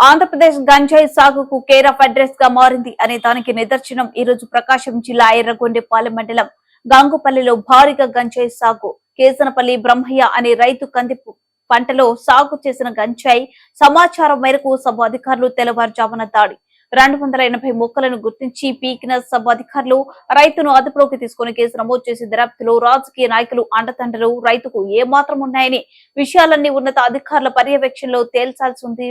ఆంధ్రప్రదేశ్ గంజాయి సాగుకు care of అడ్రస్గా మారింది అనే దానికి నిదర్శనం ఈ రోజు ప్రకాశం జిల్లా ఎర్రగొండెపాలెం మండలం గాంగుపల్లిలో భారీగా గంజాయి సాగు. కేసనపల్లి బ్రహ్మయ్య అనే రైతు కంది పంటలో సాగు చేసిన గంజాయి సమాచారం మేరకు సబ్ అధికారులు తెల్లవారుజామున దాడి. రెండు వందల ఎనభై మొక్కలను గుర్తించి పీకిన సబ్ అధికారులు రైతును అదుపులోకి తీసుకుని కేసు నమోదు చేసి దర్యాప్తులో రాజకీయ నాయకులు అండదండలు రైతుకు ఏమాత్రం ఉన్నాయని విషయాలన్నీ ఉన్నత అధికారుల పర్యవేక్షణలో తేల్చాల్సి ఉంది.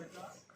Yeah.